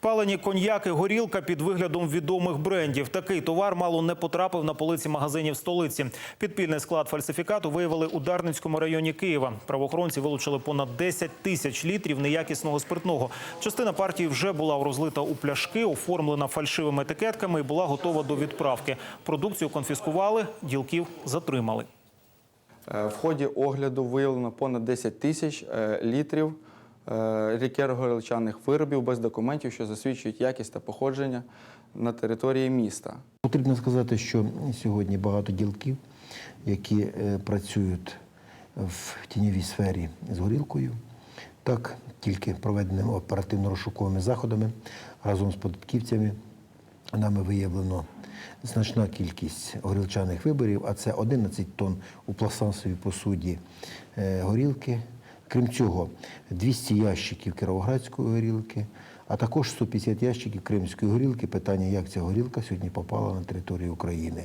Палені коньяки, горілка під виглядом відомих брендів. Такий товар мало не потрапив на полиці магазинів столиці. Підпільний склад фальсифікату виявили у Дарницькому районі Києва. Правоохоронці вилучили понад 10 тисяч літрів неякісного спиртного. Частина партії вже була розлита у пляшки, оформлена фальшивими етикетками і була готова до відправки. Продукцію конфіскували, ділків затримали. Е, В ході огляду виявлено понад 10 тисяч е, літрів е, лікеро-горілчаних виробів без документів, що засвідчують якість та походження на території міста. Потрібно сказати, що сьогодні багато ділків, які е, працюють в тіньовій сфері з горілкою, так тільки проведеними оперативно-розшуковими заходами разом з податківцями нами виявлено значна кількість горілчаних виборів, а це 11 тонн у пластмасовій посуді е, горілки. Крім цього, 200 ящиків кіровоградської горілки, а також 150 ящиків кримської горілки. Питання, як ця горілка сьогодні попала на територію України.